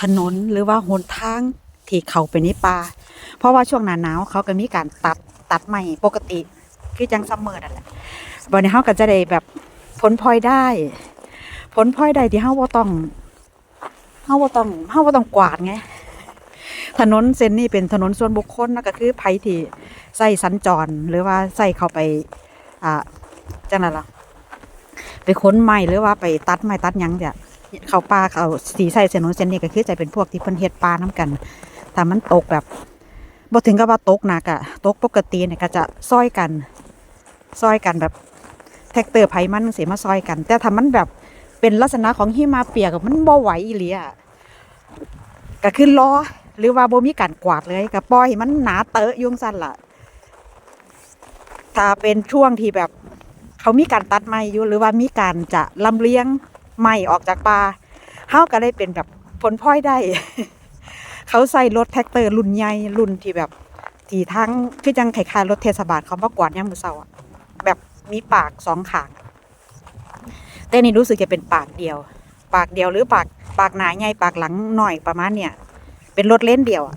ถนนหรือว่าหนทางที่เขาไปในป่าเพราะว่าช่วงหน้าหนาวเขาก็มีการตัดตัดใหม่ปกติคือจังซัมเมอร์นั่นแหละวันนี้เขาก็จะได้แบบผลพลอยได้ ผลพลอยได้ที่เขาบ่าต้องเขาบ่าต้องเขาบ่าต้องกวาดไงถนนเส้นนี้เป็นถนนส่วนบุคคลนะก็คือไผที่ใส่สัญจรหรือว่าใส่เข้าไป อ่าจังนั้นล่ะไปค้นไม้หรือว่าไปตัดไม้ตัดยังเนี่ย เขาป่าเขาสีใส่เส้นนู้นเส้นนี้ก็คือจะเป็นพวกที่เพิ่นเฮ็ดป่าน้กันถ้ามันตกแบบบ่ถึงกับว่าตกหนักอะตกปกติเนี่ยก็จะซอยกันซอยกันแบบแท็กเตอร์ไผมันเสียมาซอยกัน แต่ถ้ามันแบบเป็นลักษณะของหิมะเปียกมันบ่ไหวอีหลีอะก็คือรอหรือว่าบ่มีการกวาดเลยก็ปล่อยให้มันหนาเตอะยุ่งซั่นล่ะถ้าเป็นช่วงที่แบบเขามีการตัดไม้อยู่หรือว่ามีการจะลำเลียง ไม้ออกจากป่าเฮาก็ได้เป็นแบบผลพลอยได้ เขาใส่รถแท็กเตอร์รุ่นใหญ่รุ่นที่แบบที่ทั้งคือจังคล้ายรถเทศบาลเขามากวาดยามมื้อเช้าอะแบบมีปากสองขางแต่นี่รู้สึกจะเป็นปากเดียว ปากเดียวหรือปากปากหนาใหญ่ปากหลังหน่อยประมาณเนี่ยเป็นรถเล่นเดียวอะ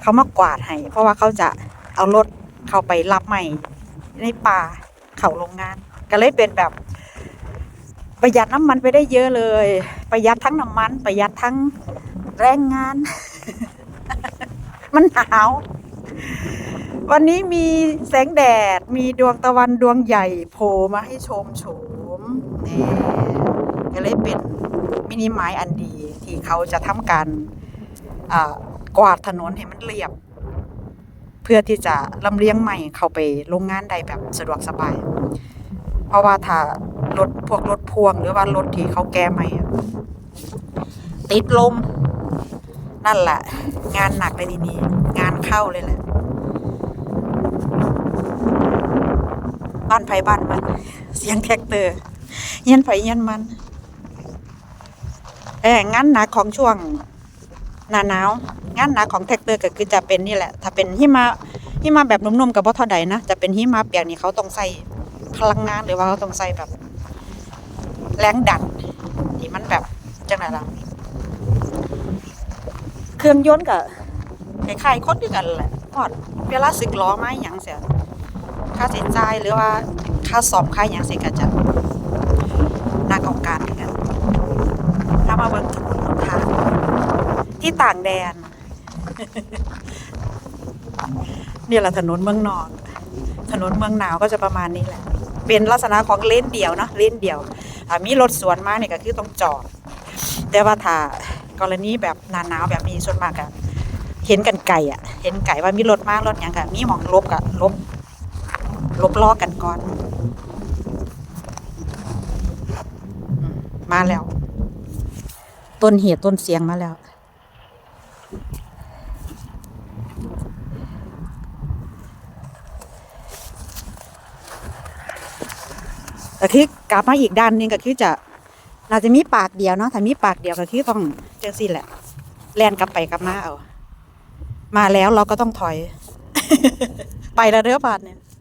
เขามากวาดให้เพราะว่าเขาจะเอารถเข้าไปรับไม้ในป่าเขาโรงงาน ก็เลยเป็นแบบ ประหยัดน้ำมันไปได้เยอะเลย ประหยัดทั้งน้ำมัน ประหยัดทั้งแรงงาน มันหนาว วันนี้มีแสงแดดมีดวงตะวันดวงใหญ่โผล่มาให้ชมโฉมนี่ก็เลยเป็นมินิไม้อันดีที่เขาจะทำการกวาดถนนให้มันเรียบ เพื่อที่จะลำเลียงใหม่เข้าไปโรงงานได้แบบสะดวกสบาย เพราะว่าถ้ารถพวกรถพ่วงหรือว่ารถที่เขาแก้ใหม่ติดลม นั่นแหละ งานหนักเลยทีนี้ งานเข้าเลยแหละบ้านไผบ้านมัน เสียงแท็กเตอร์เย็นไผเย็นมันเอองานหนักของช่วงหน้าหนาวงานหนักของแท็กเตอร์ก็คือจะเป็นนี่แหละ ถ้าเป็นหิมะหิมะแบบนุ่มๆกับบ่เท่าใดนะจะเป็นหิมะเปียกนี่เขาต้องใส่ พลังงานหรือว่าเขาต้องใส่แบบ แรงดันที่มันแบบจังไดล่ะเครื่องยนต์ก็คล้ายๆคนด้วยกันแหละพอดเวลาสึกล้อไมาอหย่างเสียค่าใช้จ่ายหรือว่าค่าสอบค่าอหย่างเสียก็จะหนักของการกันถ้ามาเบิ่งถนนหนทางที่ต่างแดนนี่แหละถนนเมืองนอก ถนนเมืองหนาวก็จะประมาณนี้แหละ เป็นลักษณะของเลนเดียวเนาะเลนเดียวมีรถสวนมาเนี่ยก็คือต้องจอด แต่ว่าถ้ากรณีแบบหนาหนาวแบบนี้ส่วนมากอะเห็นกันไก่อะเห็นไก่ว่ามีรถมากรถหยังกะมีหมองลบกะลบลบล้อกันก่อนมมาแล้ว ต้นเหตุต้นเสียงมาแล้ว ก็คือกลับมาอีกด้านหนึงก็คือจะเราจะมีปากเดียวเนาะถ้ามีปากเดียวก็คือต้องเจ้าซีแหละแล่นกลับไปกลับมาเอา มาแล้วเราก็ต้องถอย ไปแล้วเด้อบาดเนี่ย